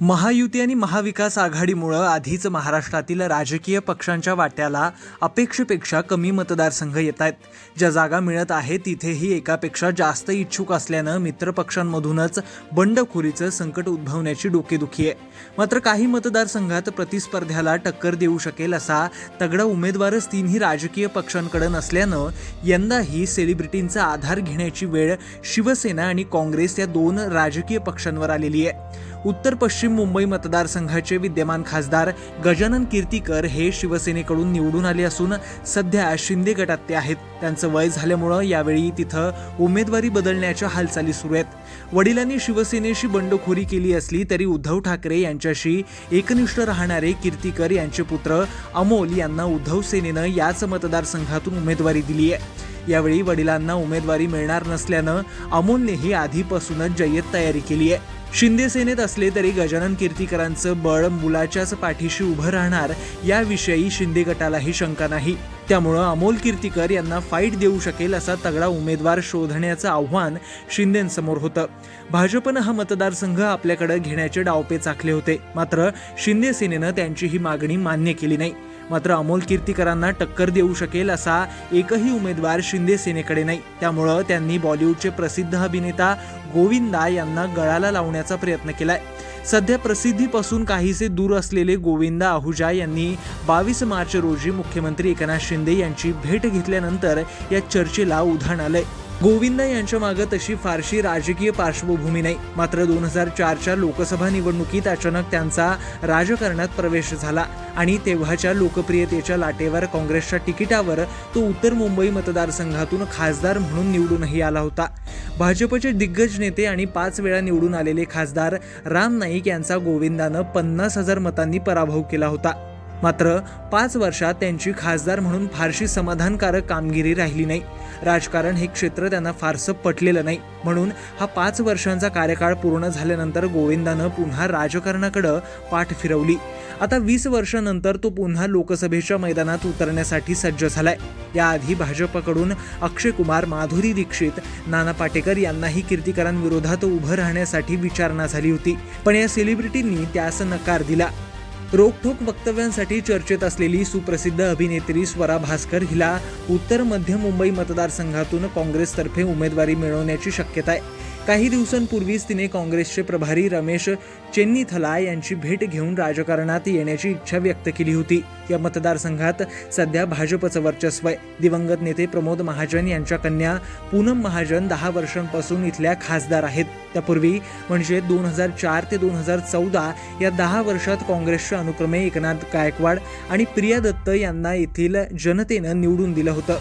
महायुती आणि महाविकास आघाडीमुळं आधीच महाराष्ट्रातील राजकीय पक्षांच्या वाट्याला अपेक्षेपेक्षा कमी मतदारसंघ येत आहेत. ज्या जागा मिळत आहेत तिथेही एकापेक्षा जास्त इच्छुक असल्यानं मित्रपक्षांमधूनच बंडखोरीचं संकट उद्भवण्याची डोकेदुखी आहे. मात्र काही मतदारसंघात प्रतिस्पर्ध्याला टक्कर देऊ शकेल असा तगडा उमेदवारच तीनही राजकीय पक्षांकडे नसल्यानं यंदाही सेलिब्रिटींचा आधार घेण्याची वेळ शिवसेना आणि काँग्रेस या दोन राजकीय पक्षांवर आलेली आहे. उत्तर पश्चिम मुंबई मतदारसंघाचे विद्यमान खासदार गजानन कीर्तीकर हे शिवसेनेकडून निवडून आले असून सध्या शिंदे गटात ते आहेत. त्यांचं वय झाल्यामुळं यावेळी तिथं उमेदवारी बदलण्याच्या हालचाली सुरू आहेत. वडिलांनी शिवसेनेशी बंडखोरी केली असली तरी उद्धव ठाकरे यांच्याशी एकनिष्ठ राहणारे कीर्तीकर यांचे पुत्र अमोल यांना उद्धव सेनेनं याच मतदारसंघातून उमेदवारी दिली आहे. यावेळी वडिलांना उमेदवारी मिळणार नसल्यानं अमोलनेही आधीपासूनच जय्यत तयारी केली आहे. शिंदे सेनेत असले तरी गजानन कीर्तीकरांचं बळ मुलाच्याच पाठीशी उभं राहणार याविषयी शिंदे गटालाही शंका नाही. त्यामुळं अमोल कीर्तीकर यांना फाईट देऊ शकेल असा तगडा उमेदवार शोधण्याचं आव्हान शिंदेंसमोर होतं. भाजपनं हा मतदारसंघ आपल्याकडे घेण्याचे डावपे चाखले होते. मात्र शिंदे सेनेनं त्यांची ही मागणी मान्य केली नाही. मात्र अमोल कीर्तीकरांना टक्कर देऊ शकेल असा एकही उमेदवार शिंदे सेनेकडे नाही. त्यामुळं त्यांनी बॉलिवूडचे प्रसिद्ध अभिनेता गोविंदा यांना गळाला लावण्याचा प्रयत्न केलाय. सध्या प्रसिद्धीपासून काहीसे दूर असलेले गोविंदा आहुजा यांनी बावीस मार्च रोजी मुख्यमंत्री एकनाथ शिंदे यांची भेट घेतल्यानंतर या चर्चेला उधाण आलंय. गोविंदा यांच्या मागे तशी फारशी राजकीय पार्श्वभूमी नाही. मात्र दोन हजार चारच्या लोकसभा निवडणुकीत अचानक त्यांचा राजकारणात प्रवेश झाला आणि तेव्हाच्या लोकप्रियतेच्या लाटेवर काँग्रेसच्या तिकिटावर तो उत्तर मुंबई मतदारसंघातून खासदार म्हणून निवडूनही आला होता. भाजपचे दिग्गज नेते आणि पाच वेळा निवडून आलेले खासदार राम नाईक यांचा गोविंदानं पन्नास हजार मतांनी पराभव केला होता. मात्र पाच वर्षात त्यांची खासदार म्हणून फारशी समाधानकारक कामगिरी राहिली नाही. राजकारण हे क्षेत्र त्यांना फारसं पटलेलं नाही. म्हणून हा पाच वर्षांचा कार्यकाळ पूर्ण झाल्यानंतर गोविंदानं पुन्हा राजकारणाकडं पाठ फिरवली. आता वीस वर्षानंतर तो पुन्हा लोकसभेच्या मैदानात उतरण्यासाठी सज्ज झालाय. याआधी भाजपकडून अक्षय कुमार माधुरी दीक्षित नाना पाटेकर यांनाही कीर्तिकरांविरोधात उभं राहण्यासाठी विचारणा झाली होती. पण या सेलिब्रिटींनी त्यास नकार दिला. रोखोक वक्तव्यांसाठी चर्चेत असलेली सुप्रसिद्ध अभिनेत्री स्वरा भास्कर हिला उत्तर मध्य मुंबई मतदारसंघातून काँग्रेसतर्फे उमेदवारी मिळवण्याची शक्यता आहे. काही दिवसांपूर्वीच तिने काँग्रेसचे प्रभारी रमेश चेन्नीथला यांची भेट घेऊन राजकारणात येण्याची इच्छा व्यक्त केली होती. या मतदारसंघात सध्या भाजपचं वर्चस्व आहे. दिवंगत नेते प्रमोद महाजन यांच्या कन्या पूनम महाजन दहा वर्षांपासून इथल्या खासदार आहेत. त्यापूर्वी म्हणजे दोन हजार चार ते दोन हजार चौदा या दहा वर्षात काँग्रेसच्या अनुक्रमे एकनाथ गायकवाड आणि प्रिया दत्त यांना येथील जनतेनं निवडून दिलं होतं.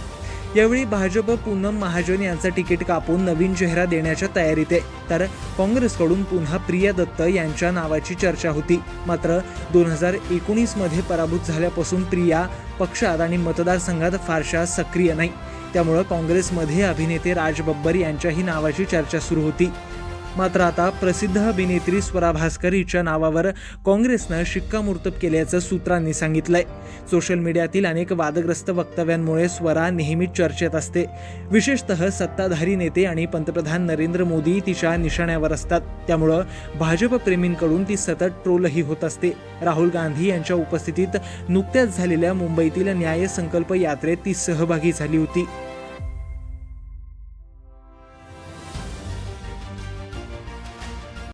यावेळी भाजप पूनम महाजन यांचं तिकीट कापून नवीन चेहरा देण्याच्या तयारीत आहे. तर काँग्रेसकडून पुन्हा प्रिया दत्त यांच्या नावाची चर्चा होती. मात्र दोन हजार एकोणीसमध्ये पराभूत झाल्यापासून प्रिया पक्षात आणि मतदारसंघात फारशा सक्रिय नाही. त्यामुळं काँग्रेसमध्ये अभिनेते राज बब्बर यांच्याही नावाची चर्चा सुरू होती. मात्र आता प्रसिद्ध अभिनेत्री स्वरा भास्कर हिच्या नावावर काँग्रेसनं शिक्कामोर्तब केल्याचं सूत्रांनी सांगितलंय. सोशल मीडियातील अनेक वादग्रस्त वक्तव्यांमुळे स्वरा नेहमीच चर्चेत असते. विशेषतः सत्ताधारी नेते आणि पंतप्रधान नरेंद्र मोदी तिच्या निशाण्यावर असतात. त्यामुळं भाजपप्रेमींकडून ती सतत ट्रोलही होत असते. राहुल गांधी यांच्या उपस्थितीत नुकत्याच झालेल्या मुंबईतील न्याय संकल्प यात्रेत ती सहभागी झाली होती.